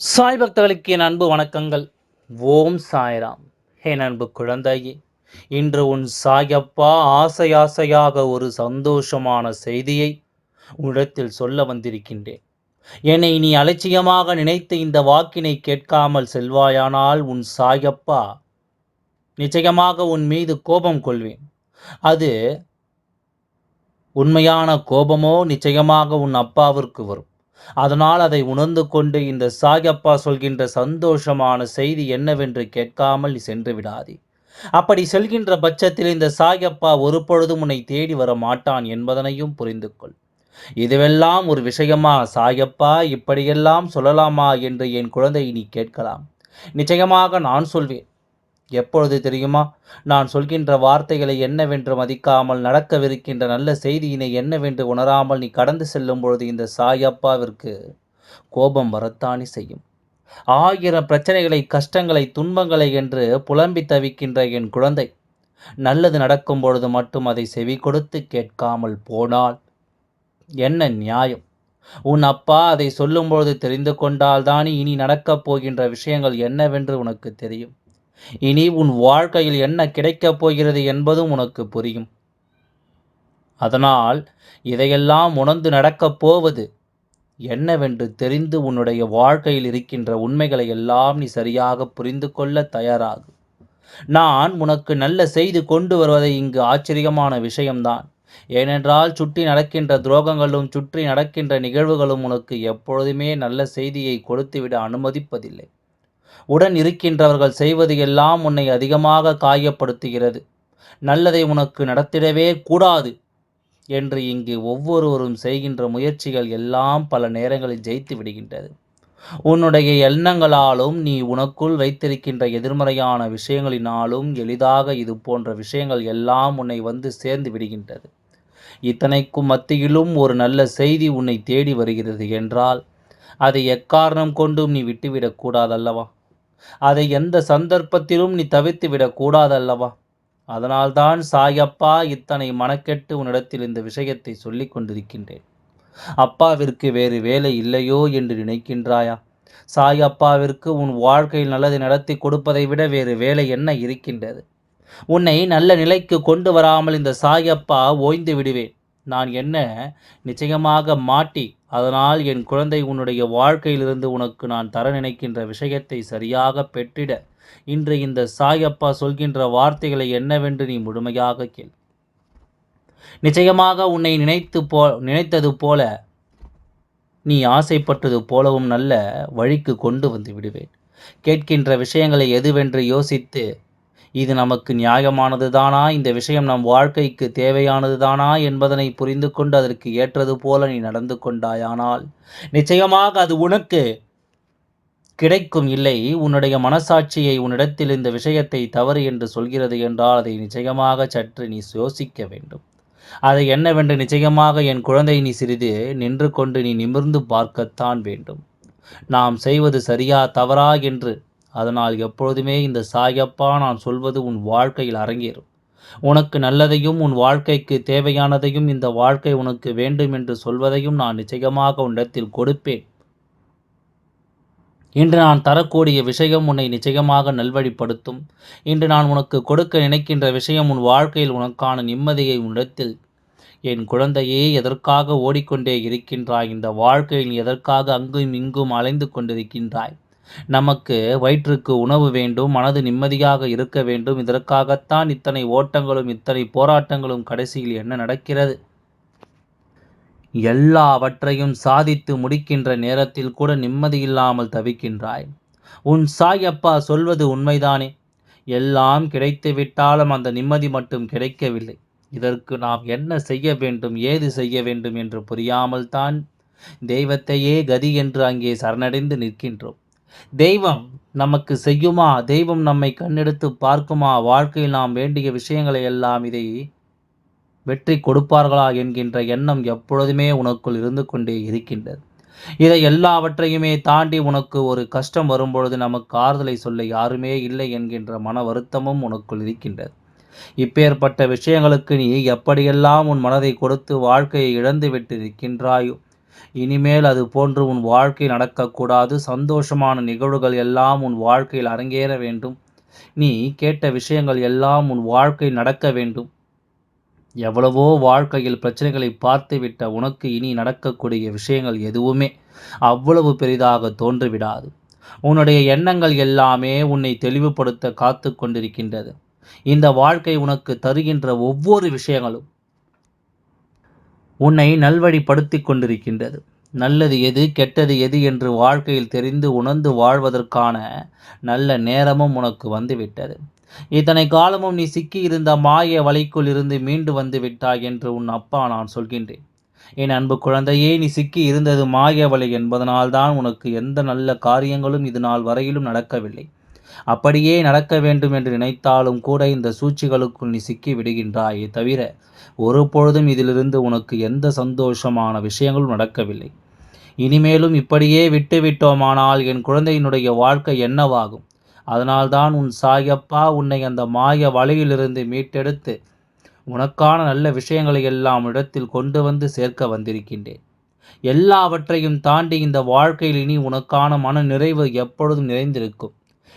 சாய் பக்தர்களுக்கு என் அன்பு வணக்கங்கள். ஓம் சாய்ராம். என் அன்பு குழந்தையே இன்று உன் சாயப்பா ஆசை ஆசையாக ஒரு சந்தோஷமான செய்தியை உன்னிடத்தில் சொல்ல வந்திருக்கின்றேன். என்னை நீ அலட்சியமாக நினைத்து இந்த வாக்கினை கேட்காமல் செல்வாயானால் உன் சாயப்பா நிச்சயமாக உன் மீது கோபம் கொள்வேன். அது உண்மையான கோபமோ நிச்சயமாக உன் அப்பாவிற்கு வரும். அதனால் அதை உணர்ந்து கொண்டு இந்த சாயப்பா சொல்கின்ற சந்தோஷமான செய்தி என்னவென்று கேட்காமல் சென்று விடாதே. அப்படி செல்கின்ற பட்சத்தில் இந்த சாயப்பா ஒரு பொழுதும் உன்னை தேடி வர மாட்டான் என்பதனையும் புரிந்து கொள் இதுவெல்லாம் ஒரு விஷயமா சாயப்பா இப்படியெல்லாம் சொல்லலாமா என்று என் குழந்தை நீ கேட்கலாம். நிச்சயமாக நான் சொல்வேன். எப்பொழுது தெரியுமா? நான் சொல்கின்ற வார்த்தைகளை என்னவென்று மதிக்காமல் நடக்கவிருக்கின்ற நல்ல செய்தியினை என்னவென்று உணராமல் நீ கடந்து செல்லும் பொழுது இந்த சாயப்பாவிற்கு கோபம் வரத்தானே செய்யும். ஆயிரம் பிரச்சனைகளை கஷ்டங்களை துன்பங்களை என்று புலம்பி தவிக்கின்ற என் குழந்தை நல்லது நடக்கும் பொழுது மட்டும் அதை செவி கொடுத்து கேட்காமல் போனால் என்ன நியாயம்? உன் அப்பா அதை சொல்லும்பொழுது தெரிந்து கொண்டால்தானே இனி நடக்கப் போகின்ற விஷயங்கள் என்னவென்று உனக்கு தெரியும். இனி உன் வாழ்க்கையில் என்ன கிடைக்கப் போகிறது என்பதும் உனக்கு புரியும். அதனால் இதையெல்லாம் உணர்ந்து நடக்கப் போவது என்னவென்று தெரிந்து உன்னுடைய வாழ்க்கையில் இருக்கின்ற உண்மைகளை எல்லாம் நீ சரியாக புரிந்து கொள்ள தயாராகு. நான் உனக்கு நல்ல செய்து கொண்டு வருவதை இங்கு ஆச்சரியமான விஷயம்தான். ஏனென்றால் சுற்றி நடக்கின்ற துரோகங்களும் சுற்றி நடக்கின்ற நிகழ்வுகளும் உனக்கு எப்பொழுதுமே நல்ல செய்தியை கொடுத்துவிட அனுமதிப்பதில்லை. உடன் இருக்கின்றவர்கள் செய்வது எல்லாம் உன்னை அதிகமாக காயப்படுத்துகிறது. நல்லதை உனக்கு நடத்திடவே கூடாது என்று இங்கு ஒவ்வொருவரும் செய்கின்ற முயற்சிகள் எல்லாம் பல நேரங்களில் ஜெயித்து விடுகின்றது. உன்னுடைய எண்ணங்களாலும் நீ உனக்குள் வைத்திருக்கின்ற எதிர்மறையான விஷயங்களினாலும் எளிதாக இது போன்ற விஷயங்கள் எல்லாம் உன்னை வந்து சேர்ந்து விடுகின்றது. இத்தனைக்கும் மத்தியிலும் ஒரு நல்ல செய்தி உன்னை தேடி வருகிறது என்றால் அதை எக்காரணம் கொண்டும் நீ விட்டுவிடக் கூடாதல்லவா? அதை எந்த சந்தர்ப்பத்திலும் நீ தவிர்த்து விடக்கூடாதல்லவா அதனால்தான் சாயப்பா இத்தனை மனக்கெட்டு உன்னிடத்தில் இந்த விஷயத்தை சொல்லிக் கொண்டிருக்கின்றேன். அப்பாவிற்கு வேறு வேலை இல்லையோ என்று நினைக்கின்றாயா? சாயப்பாவிற்கு உன் வாழ்க்கையில் நல்லதை நடத்தி கொடுப்பதை விட வேறு வேலை என்ன இருக்கின்றது? உன்னை நல்ல நிலைக்கு கொண்டு வராமல் இந்த சாயப்பா ஓய்ந்து விடுவேன். நான் என்ன நிச்சயமாக மாட்டி அதனால் என் குழந்தை உன்னுடைய வாழ்க்கையிலிருந்து உனக்கு நான் தர நினைக்கின்ற விஷயத்தை சரியாக பெற்றிட. இன்று இந்த சாயப்பா சொல்கின்ற வார்த்தைகளை என்னவென்று நீ முழுமையாக கேள். நிச்சயமாக உன்னை நினைத்து போ நினைத்தது போல நீ ஆசைப்பட்டது போலவும் நல்ல வழிக்கு கொண்டு வந்து விடுவேன். கேட்கின்ற விஷயங்களை எதுவென்று யோசித்து இது நமக்கு நியாயமானது தானா இந்த விஷயம் நம் வாழ்க்கைக்கு தேவையானது தானா என்பதனை புரிந்து கொண்டு அதற்கு ஏற்றது போல நீ நடந்து கொண்டாயானால். நிச்சயமாக அது உனக்கு கிடைக்கும் இல்லை. உன்னுடைய மனசாட்சியை உன்னிடத்தில் இந்த விஷயத்தை தவறு என்று சொல்கிறது என்றால் அதை நிச்சயமாக சற்று நீ யோசிக்க வேண்டும். அதை என்னவென்று நிச்சயமாக என் குழந்தை நீ சிறிது நின்று கொண்டு நீ நிமிர்ந்து பார்க்கத்தான் வேண்டும். நாம் செய்வது சரியா தவறா என்று அதனால் எப்பொழுதுமே இந்த சாயப்பா நான் சொல்வது உன் வாழ்க்கையில் அரங்கேறும். உனக்கு நல்லதையும் உன் வாழ்க்கைக்கு தேவையானதையும் இந்த வாழ்க்கை உனக்கு வேண்டும் என்று சொல்வதையும் நான் நிச்சயமாக உன்னிடத்தில் கொடுப்பேன். இன்று நான் தரக்கூடிய விஷயம் உன்னை நிச்சயமாக நல்வழிப்படுத்தும். இன்று நான் உனக்கு கொடுக்க நினைக்கின்ற விஷயம் உன் வாழ்க்கையில் உனக்கான நிம்மதியை உன்னிடத்தில். என் குழந்தையே எதற்காக ஓடிக்கொண்டே இருக்கின்றாய்? இந்த வாழ்க்கையில் எதற்காக அங்கும் இங்கும் அலைந்து கொண்டிருக்கின்றாய்? நமக்கு வயிற்றுக்கு உணவு வேண்டும் மனது நிம்மதியாக இருக்க வேண்டும். இதற்காகத்தான் இத்தனை ஓட்டங்களும் இத்தனை போராட்டங்களும் கடைசியில் என்ன நடக்கிறது? எல்லாவற்றையும் சாதித்து முடிக்கின்ற நேரத்தில் கூட நிம்மதியில்லாமல் தவிக்கின்றாய். உன் சாயப்பா சொல்வது உண்மைதானே? எல்லாம் கிடைத்து விட்டாலும் அந்த நிம்மதி மட்டும் கிடைக்கவில்லை. இதற்கு நாம் என்ன செய்ய வேண்டும் ஏது செய்ய வேண்டும் என்று புரியாமல் தான் தெய்வத்தையே கதி என்று அங்கே சரணடைந்து நிற்கின்றோம். தெய்வம் நமக்கு செய்யுமா? தெய்வம் நம்மை கண்ணெடுத்து பார்க்குமா? வாழ்க்கையில் நாம் வேண்டிய விஷயங்களை எல்லாம் இதை வெற்றி கொடுப்பார்களா என்கின்ற எண்ணம் எப்பொழுதுமே உனக்குள் இருந்து கொண்டே இருக்கின்றது. இதை எல்லாவற்றையுமே தாண்டி உனக்கு ஒரு கஷ்டம் வரும்பொழுது நமக்கு ஆறுதலை சொல்ல யாருமே இல்லை என்கின்ற மன வருத்தமும் உனக்குள் இருக்கின்றது. இப்பேற்பட்ட விஷயங்களுக்கு நீ எப்படியெல்லாம் உன் மனதை கொடுத்து வாழ்க்கையை இழந்து விட்டு இருக்கின்றாயோ இனிமேல் அது போன்று உன் வாழ்க்கை நடக்கக்கூடாது. சந்தோஷமான நிகழ்வுகள் எல்லாம் உன் வாழ்க்கையில் அரங்கேற வேண்டும். நீ கேட்ட விஷயங்கள் எல்லாம் உன் வாழ்க்கை நடக்க வேண்டும். எவ்வளவோ வாழ்க்கையில் பிரச்சனைகளை பார்த்துவிட்ட உனக்கு இனி நடக்கக்கூடிய விஷயங்கள் எதுவுமே அவ்வளவு பெரிதாக தோன்றிவிடாது. உன்னுடைய எண்ணங்கள் எல்லாமே உன்னை தெளிவுபடுத்த காத்து கொண்டிருக்கின்றது. இந்த வாழ்க்கை உனக்கு தருகின்ற ஒவ்வொரு விஷயங்களும் உன்னை நல்வழிப்படுத்தி கொண்டிருக்கின்றது. நல்லது எது கெட்டது எது என்று வாழ்க்கையில் தெரிந்து உணர்ந்து வாழ்வதற்கான நல்ல நேரமும் உனக்கு வந்துவிட்டது. இத்தனை காலமும் நீ சிக்கியிருந்த மாய வலைக்குள் இருந்து மீண்டு வந்து விட்டாய் என்று உன் அப்பா நான் சொல்கின்றேன். என் அன்பு குழந்தையே நீ சிக்கி இருந்தது மாய வலை என்பதனால்தான் உனக்கு எந்த நல்ல காரியங்களும் இது நாள் வரையிலும் நடக்கவில்லை. அப்படியே நடக்க வேண்டும் என்று நினைத்தாலும் கூட இந்த சூழ்ச்சிகளுக்குள் நீ சிக்கி விடுகின்றாயே தவிர ஒரு பொழுதும் இதிலிருந்து உனக்கு எந்த சந்தோஷமான விஷயங்களும் நடக்கவில்லை. இனிமேலும் இப்படியே விட்டுவிட்டோமானால் என் குழந்தையினுடைய வாழ்க்கை என்னவாகும்? அதனால்தான் உன் சாயப்பா உன்னை அந்த மாய வலையிலிருந்து மீட்டெடுத்து உனக்கான நல்ல விஷயங்களை எல்லாம் இடத்தில் கொண்டு வந்து சேர்க்க வந்திருக்கின்றேன். எல்லாவற்றையும் தாண்டி இந்த வாழ்க்கையில் இனி உனக்கான மன நிறைவு எப்பொழுதும் நிறைந்திருக்கும்.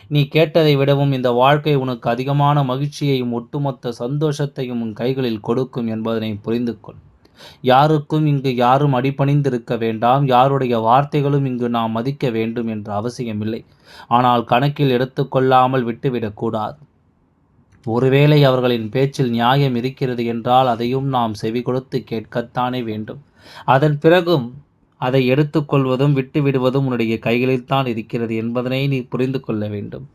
நீ கேட்டதை விடவும் இந்த வாழ்க்கை உனக்கு அதிகமான மகிழ்ச்சியையும் ஒட்டுமொத்த சந்தோஷத்தையும் உன் கைகளில் கொடுக்கும் என்பதனை புரிந்து கொள் யாருக்கும் இங்கு யாரும் அடிபணிந்திருக்க வேண்டாம். யாருடைய வார்த்தைகளும் இங்கு நாம் மதிக்க வேண்டும் என்ற அவசியமில்லை. ஆனால் கணக்கில் எடுத்துக்கொள்ளாமல் விட்டுவிடக்கூடாது ஒருவேளை அவர்களின் பேச்சில் நியாயம் இருக்கிறது என்றால் அதையும் நாம் செவி கொடுத்து கேட்கத்தானே வேண்டும். அதன் பிறகும் அதை எடுத்துக்கொள்வதும் விட்டுவிடுவதும் உன்னுடைய கைகளில்தான் இருக்கிறது என்பதனை நீ புரிந்து கொள்ள வேண்டும்.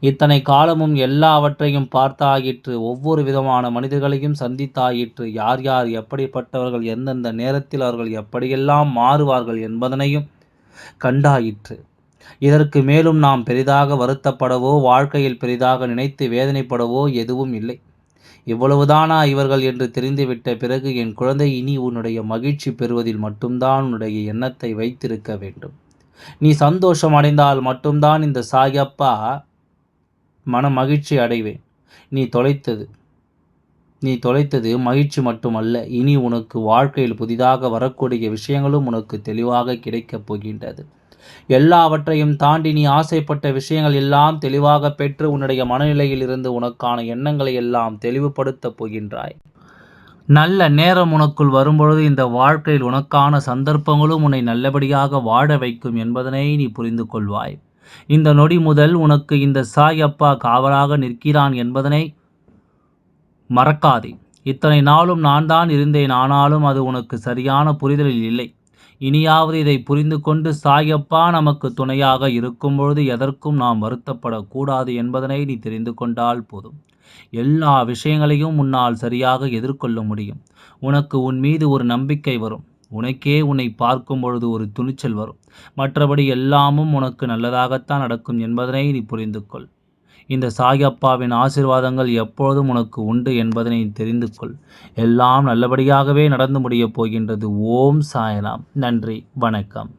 இத்தனை காலமும் எல்லாவற்றையும் பார்த்தாயிற்று ஒவ்வொரு விதமான மனிதர்களையும் சந்தித்தாயிற்று. யார் யார் எப்படிப்பட்டவர்கள் எந்தெந்த நேரத்தில் அவர்கள் எப்படியெல்லாம் மாறுவார்கள் என்பதனையும் கண்டாயிற்று. இதற்கு மேலும் நாம் பெரிதாக வருத்தப்படவோ வாழ்க்கையில் பெரிதாக நினைத்து வேதனைப்படவோ எதுவும் இல்லை. இவ்வளவுதானா இவர்கள் என்று தெரிந்துவிட்ட பிறகு என் குழந்தை இனி உன்னுடைய மகிழ்ச்சி பெறுவதில் மட்டும்தான் உன்னுடைய எண்ணத்தை வைத்திருக்க வேண்டும். நீ சந்தோஷம் அடைந்தால் மட்டும்தான் இந்த சாயப்பா மன மகிழ்ச்சி அடைவேன். நீ தொலைத்தது. நீ தொலைத்தது மகிழ்ச்சி மட்டுமல்ல இனி உனக்கு வாழ்க்கையில் புதிதாக வரக்கூடிய விஷயங்களும் உனக்கு தெளிவாக கிடைக்கப் போகின்றது. எல்லாவற்றையும் தாண்டி நீ ஆசைப்பட்ட விஷயங்கள் எல்லாம் தெளிவாக பெற்று உன்னுடைய மனநிலையில் இருந்து உனக்கான எண்ணங்களை எல்லாம் தெளிவுபடுத்தப் போகின்றாய். நல்ல நேரம் உனக்குள் வரும்பொழுது இந்த வாழ்க்கையில் உனக்கான சந்தர்ப்பங்களும் உன்னை நல்லபடியாக வாழ வைக்கும் என்பதனை நீ புரிந்து கொள்வாய். இந்த நொடி முதல் உனக்கு இந்த சாய் அப்பா காவலாக நிற்கிறான் என்பதனை மறக்காதே. இத்தனை நாளும் நான் தான் இருந்தேன் ஆனாலும் அது உனக்கு சரியான புரிதலில் இல்லை. இனியாவது இதை புரிந்து கொண்டு சாயப்பா நமக்கு துணையாக இருக்கும் பொழுது எதற்கும் நாம் வருத்தப்படக்கூடாது என்பதனை நீ தெரிந்து கொண்டால் போதும். எல்லா விஷயங்களையும் உன்னால் சரியாக எதிர்கொள்ள முடியும். உனக்கு உன் மீது ஒரு நம்பிக்கை வரும். உனக்கே உன்னை பார்க்கும் பொழுது ஒரு துணிச்சல் வரும். மற்றபடி எல்லாமும் உனக்கு நல்லதாகத்தான் நடக்கும் என்பதனை நீ புரிந்து கொள். இந்த சாயப்பாவின் ஆசிர்வாதங்கள் எப்பொழுதும் உனக்கு உண்டு என்பதனை தெரிந்து கொள். எல்லாம் நல்லபடியாகவே நடந்து முடியப் போகின்றது. ஓம் சாயலாம் நன்றி. வணக்கம்.